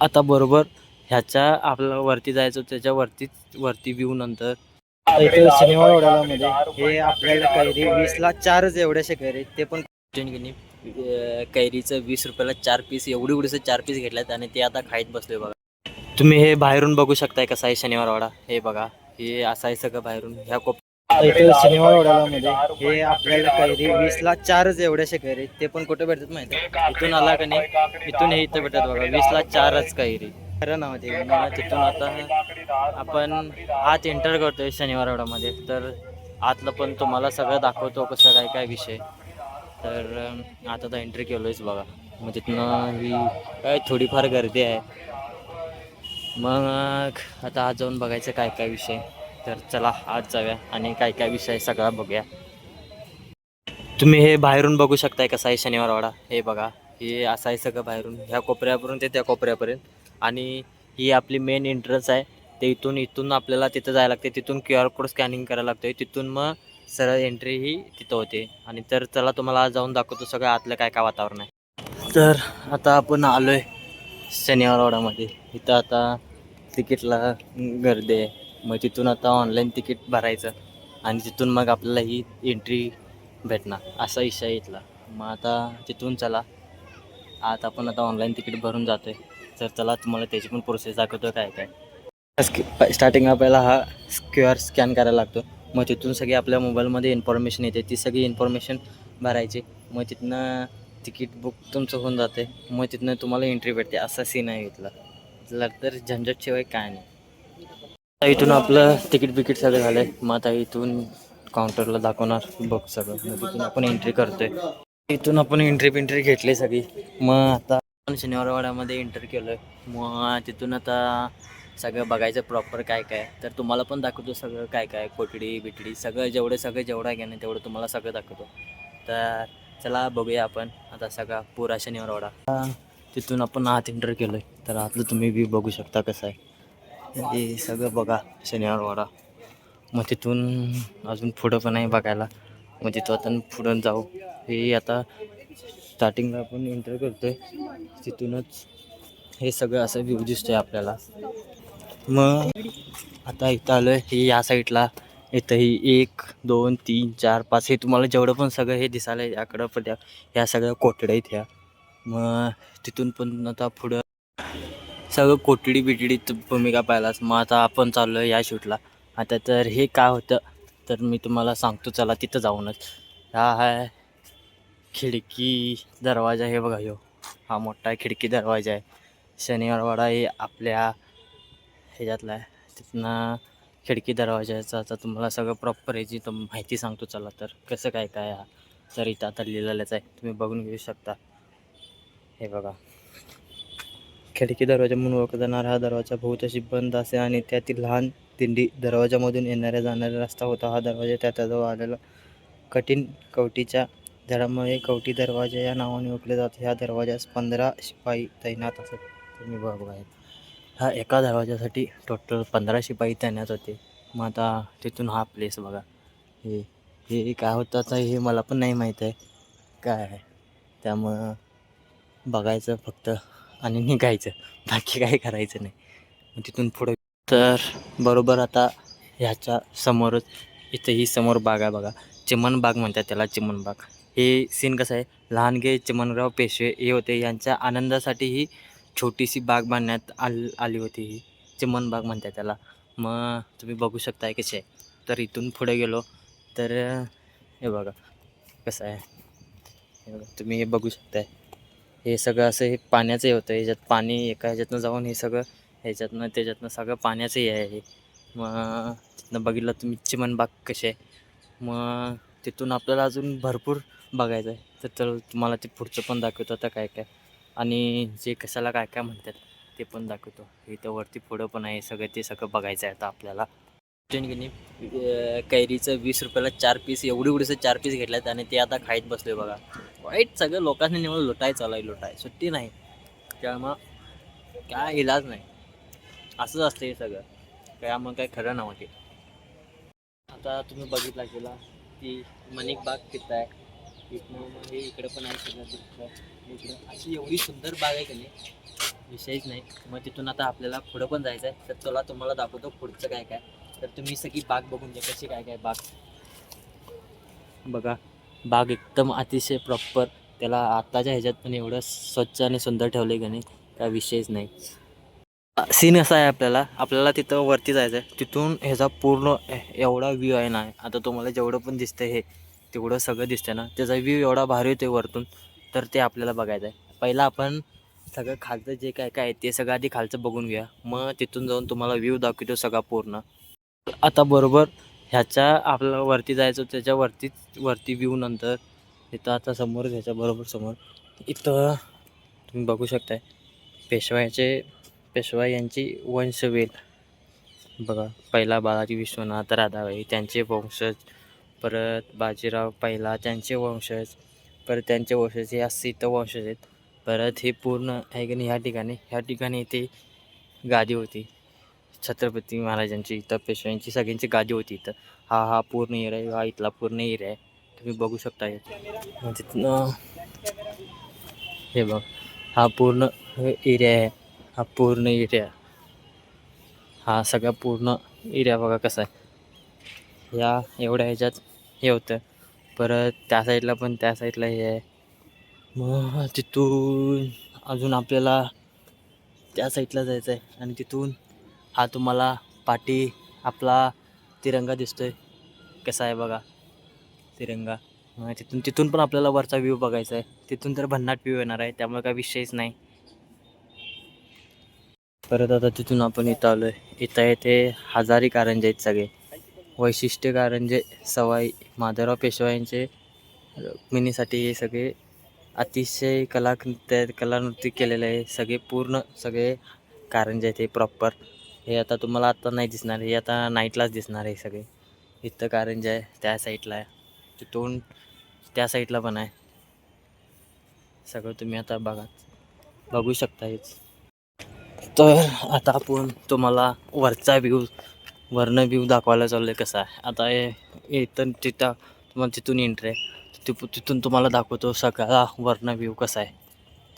आता बरोबर ह्याच्या आपल्याला वरती जायचं त्याच्या वरतीच वरती व्ह्यू नंतर. इथे सिनेमा मध्ये हे आपल्याला कैरी वीसला चारच एवढ्याशे कैरी ते पण ट्रेनगिनी कैरीचं वीस रुपयाला चार पीस एवढी एवढीचं चार पीस घेतल्यात आणि ते आता खाईत बसलोय बघा. तुम्ही हे बाहेरून बघू शकताय कसं आहे शनिवारवाडा. हे बघा हे असं आहे सगळं बाहेरून. ह्या कोप इथे सिनेमा हे आपल्याला कैरी वीसला चारच एवढ्याशे कैरी ते पण कुठे भेटतात माहिती? इथून आला का नाही? इथून हे इथं भेटत बघा. वीसला चारच कैरी खरं नाव ते. मला तिथून आता आपण आत एंटर करतोय शनिवारवाड्यामध्ये तर आतलं पण तुम्हाला सगळं दाखवतो कसं काय काय विषय. तर आता तर एंट्री केलोयच बघा. मग तिथनं ही काय थोडीफार गर्दी आहे. मग आता आज जाऊन बघायचं काय काय विषय. तर चला आज जाऊया आणि काय काय विषय सगळा बघूया. तुम्ही हे बाहेरून बघू शकताय कसं आहे शनिवारवाडा. हे बघा हे असं आहे सगळं बाहेरून. ह्या कोपऱ्यापर्यंत ते त्या कोपऱ्यापर्यंत. आणि ही आपली मेन एंट्रन्स आहे. ते इथून इथून आपल्याला तिथं जायला लागते. तिथून क्यू आर कोड स्कॅनिंग करायला लागतोय. तिथून मग सरळ एंट्री ही तिथं होते. आणि तर चला तुम्हाला आज जाऊन दाखवतो सगळं आतलं काय काय वातावरण आहे. तर आता आपण आलो आहे शनिवारवाडामध्ये इथं आता तिकीटला गर्दी आहे. मग तिथून आता ऑनलाईन तिकीट भरायचं आणि तिथून मग आपल्याला ही एंट्री भेटणार असा विषय आहे इथला. मग आता तिथून चला. आता आपण आता ऑनलाईन तिकीट भरून जातो आहे तर चला तुम्हाला त्याची पण प्रोसेस दाखवतो काय काय. स्टार्टिंग आपल्याला हा क्यू आर स्कॅन करायला लागतो. मग तिथून सगळी आपल्या मोबाईलमध्ये इन्फॉर्मेशन येते. ती सगळी इन्फॉर्मेशन भरायची. मग तिथनं तिकीट बुक तुमचं होऊन जाते मग तिथनं तुम्हाला एंट्री भेटते. असा सीन आहे इथला. तर तर झंझटशिवाय काय नाही. इथून आपलं तिकीट बिकीट सगळं झालंय. मग आता इथून काउंटरला दाखवणार. बघ सगळं. मग तिथून आपण एंट्री करतोय. इथून आपण एंट्री पिंट्री घेतली सगळी. मग आता आपण शनिवारवाड्यामध्ये एंटर केलोय. मग तिथून आता सगळं बघायचं प्रॉपर काय काय. तर तुम्हाला पण दाखवतो सगळं काय काय. कोटडी बिटडी सगळं जेवढं सगळं जेवढं घेणं तेवढं तुम्हाला सगळं दाखवतो. तर चला बघूया आपण आता सगळा पुरा शनिवारवाडा. तिथून आपण आत एंटर केलं तर आतलं तुम्ही बी बघू शकता कसं आहे. हे सगळं बघा शनिवारवाडा मग तिथून अजून पुढं पण आहे बघायला. मग तिथं आता पुढं जाऊ. हे आता स्टार्टिंगला आपण एंटर आहे तिथूनच हे सगळं असं व्ह्यू दिसतोय आपल्याला. मग आता इथं आलो आहे हे या साईडला इथं ही एक दोन तीन चार पाच. हे तुम्हाला जेवढं पण सगळं हे दिसायला याकडं पण त्या ह्या सगळ्या कोटड्या आहेत ह्या. मग तिथून पण आता पुढं सगळं कोटडी बिटडीत भूमिका पाहिलास. मग आता आपण चाललो आहे या शूटला. आता तर हे काय होतं तर मी तुम्हाला सांगतो चला तिथं जाऊनच. हा आहे खिडकी दरवाजा हे बघा यो हा मोठा खिडकी दरवाजा आहे. शनिवारवाडा हे आपल्या ह्याच्यातला आहे. तिथनं खिडकी दरवाजाचा आता तुम्हाला सगळं प्रॉपर याची तर माहिती सांगतो चला तर. कसं काय काय हा? तर इथं आता लिहिलेलंच आहे. तुम्ही बघून घेऊ शकता. हे बघा. खिडकी दरवाजा म्हणून ओळखला जाणारा. हा दरवाजा बहुतांशी बंद असे आणि त्यातील लहान दिंडी दरवाजामधून येणाऱ्या जाणारा रस्ता होता. हा दरवाजा त्याच्याजवळ आलेला कठीण कवटीच्या झाडामुळे कवटी दरवाजा या नावाने ओळखले जाते. ह्या दरवाजास पंधरा शिपाई तैनात असत. तुम्ही बघा ह्या एका दरवाजासाठी टोटल पंधरा शिपाई तैनात होते. मग आता तिथून हा प्लेस बघा. हे हे काय होतं आता हे मला पण नाही माहीत आहे. काय आहे? त्यामुळं बघायचं फक्त आणि निघायचं. बाकी काही करायचं नाही. मग तिथून पुढं तर बरोबर आता ह्याच्या समोरच इथं ही समोर बाग आहे बघा. चिमन बाग म्हणतात त्याला चिमन बाग. हे सीन कसं आहे? लहानगे चिमनराव पेशवे हे होते. यांच्या आनंदासाठी ही छोटीशी बाग बांधण्यात आल आली होती ही. चिमन बाग म्हणतात त्याला. मग तुम्ही बघू शकताय कसे आहे. तर इथून पुढे गेलो. तर हे बघा. कसं आहे? हे बघा. तुम्ही हे बघू शकताय. हे सगळं असं हे पाण्याचं हे होतं. ह्याच्यात पाणी एका ह्याच्यातनं जाऊन हे सगळं ह्याच्यातनं त्याच्यातनं सगळं पाण्याचं हे आहे हे. मग तिथनं बघितलं तुम्ही चिमण बाग कसे आहे. मग तिथून आपल्याला अजून भरपूर बघायचं आहे. तर तर तुम्हाला ते पुढचं पण दाखवतो आता काय काय. आणि जे कशाला काय काय म्हणतात ते पण दाखवतो. इथं वरती पुढं पण आहे सगळं ते सगळं बघायचं आहे आता आपल्याला. की कैरीचं वीस रुपयाला चार पीस एवढी एवढीचं चार पीस घेतल्यात आणि ते आता खाईत बसलोय बघा. वाईट सगळं लोकांनी निवड लुटाय चालू आहे लुटाय. सुट्टी नाही. त्यामुळं काय इलाज नाही. असंच असतं हे सगळं. काय मग काय खरं नव्हते आता तुम्ही बघितला गेला की मनिक बाग तिथं आहे. इथनं मग हे इकडं पण आहे सगळं तिथं इकडं अशी एवढी सुंदर बाग आहे की नाही विषयच नाही. मग तिथून आता आपल्याला पुढं पण जायचं आहे. तर तुला तुम्हाला दाखवतो पुढचं काय काय. तर तुम्ही सगळी बाग बघून घ्या कशी काय काय बाग. बघा. बाग एकदम अतिशय प्रॉपर त्याला आत्ताच्या ह्याच्यात पण एवढं स्वच्छ आणि सुंदर ठेवलं आहे की नाही काय विषयच नाही. सीन असा आहे आपल्याला. आपल्याला तिथं वरती जायचं आहे. तिथून ह्याचा पूर्ण ए- एवढा व्ह्यू आहे ना आता तुम्हाला जेवढं पण दिसतं हे तेवढं सगळं दिसतंय ना. त्याचा व्ह्यू एवढा भारी होतो वरतून तर ते आपल्याला बघायचं आहे. पहिला आपण सगळं खालचं जे काय काय आहे ते सगळं आधी खालचं बघून घ्या मग तिथून जाऊन तुम्हाला व्ह्यू दाखवतो सगळा पूर्ण. आता बरोबर ह्याच्या आपल्याला वरती जायचं त्याच्यावरतीच वरती व्ह्यू नंतर. इथं आता समोर ह्याच्या बरोबर समोर. इथं तुम्ही बघू शकताय. पेशवायचे पेशवा यांची वंशवेल. बघा पहिला बालाजी विश्वनाथ राधाबाई त्यांचे वंशज. परत बाजीराव पहिला त्यांचे वंशज. परत त्यांचे वंशज हे सीत वंशज आहेत. परत हे पूर्ण आहे की नाही ह्या ठिकाणी? ह्या ठिकाणी इथे गादी होती. छत्रपती महाराजांची इथं पेशव्यांची सगळ्यांची गादी होती इथं. हा हा पूर्ण एरिया आहे हा इथला पूर्ण एरिया आहे. तुम्ही बघू शकता मग म्हणजे, तिथनं हे बघ. हा पूर्ण एरिया आहे. हा पूर्ण एरिया. हा सगळा पूर्ण एरिया बघा कसा आहे. या एवढ्या ह्याच्यात हे होतं. परत त्या साईडला पण त्या साईडला हे आहे. मग तिथून अजून आपल्याला त्या साईडला जायचं आहे. आणि तिथून हा तुम्हाला पाठी आपला तिरंगा दिसतो आहे कसा आहे बघा? तिरंगा. तिथून तिथून पण आपल्याला वरचा व्ह्यू बघायचा आहे. तिथून तर भन्नाट व्ह्यू येणार आहे. त्यामुळे काय विषयच नाही. परत आता तिथून आपण इथं आलो आहे इथं येथे हजारी कारंजे आहेत सगळे. वैशिष्ट्य कारंजे सवाई माधवराव पेशवा यांचे रुक्मिणीसाठी हे सगळे अतिशय कला कलानृत्य केलेलं आहे. सगळे पूर्ण सगळे कारंजे आहेत हे प्रॉपर हे आता तुम्हाला आत्ता नाही दिसणार हे आता नाईटलाच दिसणार आहे सगळे. इथं कारंजे आहे त्या साईडला आहे. तिथून त्या साईडला पण आहे. सगळं तुम्ही आता बघा बघू शकता हेच. तर आता आपण तुम्हाला वरचा व्ह्यू वरनं व्ह्यू दाखवायला चाललो आहे कसा आहे. आता हे इथं तिथं तुम्हाला तिथून एंट्री आहे. तिथू तिथून तुम्हाला दाखवतो सगळा वरनं व्ह्यू कसा आहे.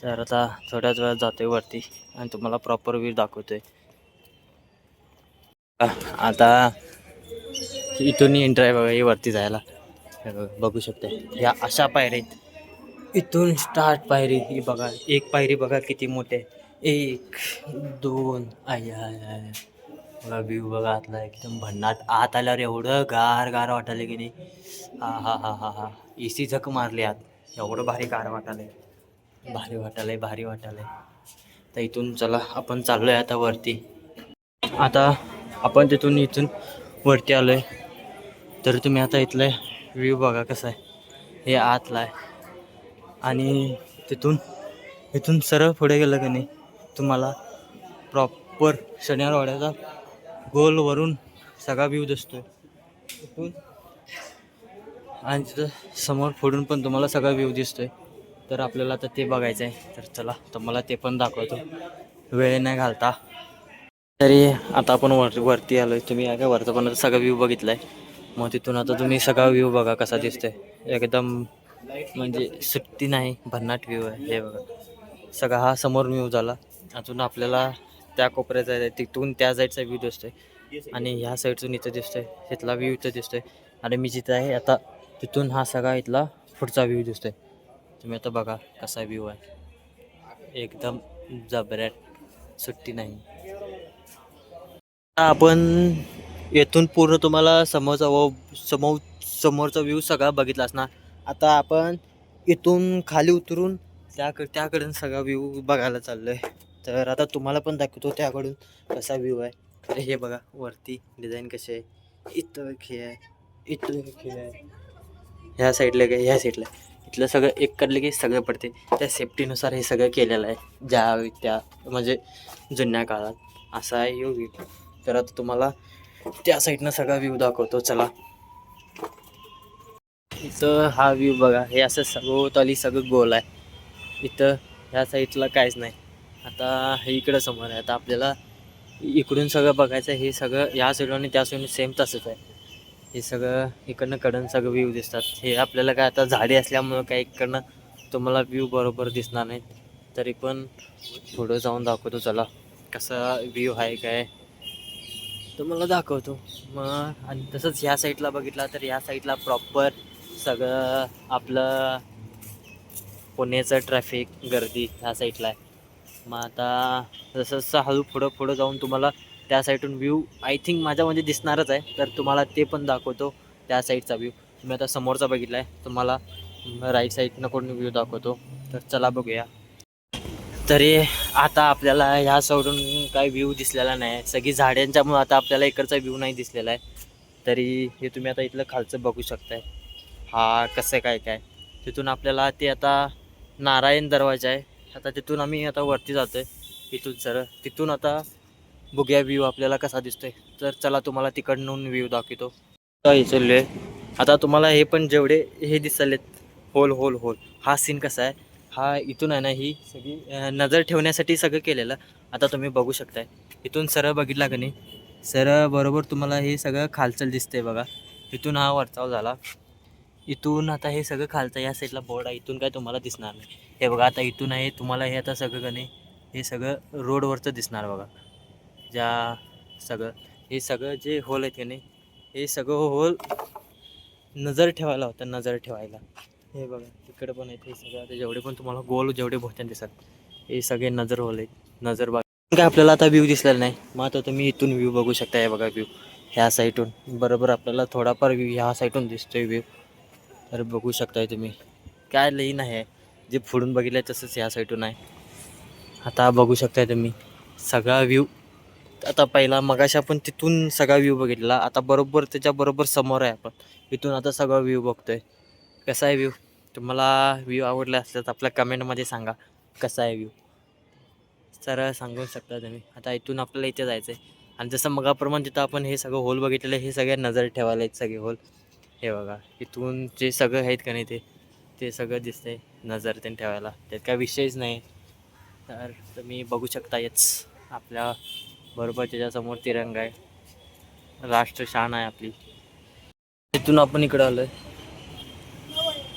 तर आता थोड्याच वेळात जातो आहे वरती आणि तुम्हाला प्रॉपर व्ह्यू दाखवतो आहे आता इथून एंट्री बघा वरती जायला. बघू शकते. ह्या अशा पायऱ्या आहेत. इथून स्टार्ट पायरी. ही बघा एक पायरी बघा किती मोठे आहे. एक दोन आय आय बघा व्ह्यू बघा आतला एकदम भन्नाट. आत आल्यावर एवढं गार गार वाटायला की नाही. हा हा हा हा हा. ए सी झक मारली आत. एवढं भारी गार वाटायलंय भारी वाटायलंय भारी वाटायलंय तर इथून चला आपण चाललो आहे आता वरती. आता आपण तिथून इथून वरती आलो आहे तर तुम्ही आता इथलं व्ह्यू बघा कसं आहे. हे आतला आहे. आणि तिथून इथून सरळ पुढे गेलं की नाही तुम्हाला प्रॉपर शनिवारवाड्याचा गोलवरून सगळा व्ह्यू दिसतो आहे इथून आणि तिथं समोर फोडून पण तुम्हाला सगळा व्ह्यू आहे तर आपल्याला आता ते बघायचं आहे तर चला तुम्हाला ते पण दाखवतो. वेळ नाही घालता. तरी आता आपण वर वरती आलो आहे तुम्ही काय वरचा पण आता सगळा व्ह्यू बघितला आहे मग तिथून आता तुम्ही सगळा व्ह्यू बघा कसा दिसतोय. एकदम म्हणजे सुट्टी नाही भन्नाट व्ह्यू आहे. हे बघा. सगळा हा समोर व्ह्यू झाला. अजून आपल्याला त्या कोपऱ्यात जायचं आहे तिथून त्या साईडचा व्ह्यू दिसतोय. आणि ह्या साईडतून इथं दिसतोय. तिथला व्ह्यू इथं दिसतोय. आणि मी जिथं आहे आता तिथून हा सगळा इथला पुढचा व्ह्यू दिसतोय. तुम्ही आता बघा कसा व्ह्यू आहे. एकदम जबऱ्यात सुट्टी नाही. आपण येथून पूर्ण तुम्हाला समोरचा व समोर समोरचा व्ह्यू सगळा बघितला असणार. आता आपण इथून खाली उतरून त्याक त्याकडून सगळा व्ह्यू बघायला चाललो आहे तर आता तुम्हाला पण दाखवतो त्याकडून कसा व्ह्यू आहे. तर हे बघा वरती डिझाईन कशी आहे. इथं खेळ आहे इथं खेळ आहे. ह्या साईडला काय ह्या साईडला इथलं सगळं एक करलं की सगळं पडते. त्या सेफ्टीनुसार हे सगळं केलेलं आहे. ज्या त्या म्हणजे जुन्या काळात. असा आहे यो व्ह्यू तर आता तुम्हाला त्या साईडनं सगळा व्ह्यू दाखवतो. चला. इथं हा व्ह्यू बघा. हे असं सभोवताली सगळं गोल आहे. इथं ह्या साईडला काहीच नाही. आता हे इकडं समोर आहे. आता आपल्याला इकडून सगळं बघायचं आहे. हे सगळं ह्या साईडला आणि त्या साईडून सेम तसंच आहे. हे सगळं इकडनं कडन सगळं व्ह्यू दिसतात. हे आपल्याला काय आता झाडे असल्यामुळं काय इकडनं तुम्हाला व्ह्यू बरोबर दिसणार नाहीत. तरी पण पुढं जाऊन दाखवतो. चला. कसा व्ह्यू आहे काय? तुम्हाला दाखवतो. मग आणि तसंच ह्या साईडला बघितला तर ह्या साईडला प्रॉपर सगळं आपलं पुण्याचं ट्रॅफिक गर्दी ह्या साईडला आहे. मग आता जसं जसं हळू पुढं पुढं जाऊन तुम्हाला त्या साईडून व्ह्यू आय थिंक माझ्यामध्ये दिसणारच आहे तर तुम्हाला ते पण दाखवतो त्या साईडचा व्ह्यू तुम्ही आता समोरचा बघितला आहे तुम्हाला राईट साईडनं कोण व्ह्यू दाखवतो. तर चला बघूया. तरी आता आपल्याला ह्या साईडून काही व्ह्यू दिसलेला नाही. सगळी झाडांच्यामुळं आता आपल्याला इकडचा व्ह्यू नाही दिसलेला आहे. तरी हे तुम्ही आता इथलं खालचं बघू शकताय. हा कसं काय काय? तिथून आपल्याला ते आता नारायण दरवाजा आहे. आता तिथून आम्ही आता वरती जातो आहे इथून सर तिथून आता बघूया व्ह्यू आपल्याला कसा दिसतोय. तर चला तुम्हाला तिकडून व्ह्यू दाखवतो. चाललो आहे आता तुम्हाला हे पण जेवढे हे दिसलेत होल होल होल हा सीन कसा आहे? हा इथून आहे ना ही सगळी नजर ठेवण्यासाठी सगळं केलेलं. आता तुम्ही बघू शकताय. इथून सरळ बघितला का नाही? सरळ बरोबर तुम्हाला हे सगळं खालचल दिसतंय बघा. इथून हा वरचाव झाला. इथून आता हे सगळं खालचं या साईडला बोर्ड आहे. इथून काय तुम्हाला दिसणार नाही. हे बघा आता इथून आहे तुम्हाला हे आता सगळं का नाही? हे सगळं रोडवरचं दिसणार बघा. ज्या सगळं हे सगळं जे होल आहेत की नाही? हे सगळं होल नजर ठेवायला होतं नजर ठेवायला. हे बघा तिकडे पण आहेत हे सगळं. आता जेवढे पण तुम्हाला गोल जेवढे भोवत्यान दिसतात हे सगळे नजर होल आहेत नजर बघ काय आपल्याला आता व्ह्यू दिसलेला नाही. मग आता तुम्ही इथून व्ह्यू बघू शकता हे बघा व्ह्यू ह्या साईटून बरोबर आपल्याला थोडाफार व्ह्यू ह्या साईडून दिसतोय व्ह्यू तर बघू शकताय तुम्ही. काय लई नाही आहे. जे फोडून बघितलं आहे तसंच ह्या साईडून आहे. आता बघू शकताय तुम्ही. सगळा व्ह्यू आता पहिला मगाशी आपण तिथून सगळा व्ह्यू बघितला. आता बरोबर त्याच्या बरोबर समोर आहे आपण. इथून आता सगळा व्ह्यू बघतोय. कसा आहे व्ह्यू तुम्हाला व्ह्यू आवडला असल्यास आपल्या कमेंटमध्ये सांगा कसा आहे व्ह्यू सरळ सांगू शकता तुम्ही. आता इथून आपल्याला इथे जायचं आहे आणि जसं मगाप्रमाणे तिथं आपण हे सगळं होल बघितलेलं हे सगळ्या नजर ठेवायला आहेत सगळे होल हे बघा इथून जे सगळं आहेत का नाही ते ते सगळं दिसतंय नजर ते ठेवायला. त्यात काय विषयच नाही. तर तुम्ही बघू शकता हेच आपल्या बरोबर त्याच्यासमोर तिरंगा आहे. राष्ट्रशान आहे आपली. तिथून आपण इकडं आलो आहे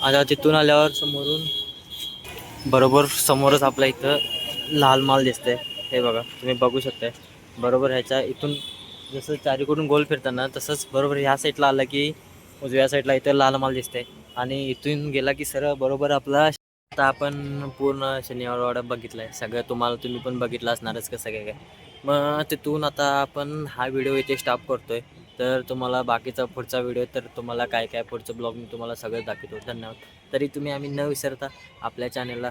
आता तिथून आल्यावर समोरून बरोबर समोरच आपल्या इथं लाल माल दिसतंय. हे बघा तुम्ही बघू शकताय. बरोबर ह्याच्या इथून जसं चारीकडून गोल फिरताना तसंच बरोबर ह्या साईडला आलं की उजव्या साईडला इथं लाल माल दिसतंय. आणि इथून गेला की सरळ बरोबर आपला आता आपण पूर्ण शनिवारवाडा बघितला आहे सगळं तुम्हाला तुम्ही पण बघितलं असणारच कसं काय काय? मग तिथून आता आपण हा व्हिडिओ इथे स्टॉप करतोय. तर तुम्हाला बाकीचा पुढचा व्हिडिओ तर तुम्हाला काय काय पुढचं ब्लॉग मी तुम्हाला सगळं दाखवतो. धन्यवाद. तरी तुम्ही आम्ही न विसरता आपल्या चॅनलला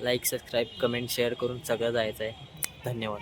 लाईक सबस्क्राईब कमेंट शेअर करून सगळं जायचं आहे धन्यवाद.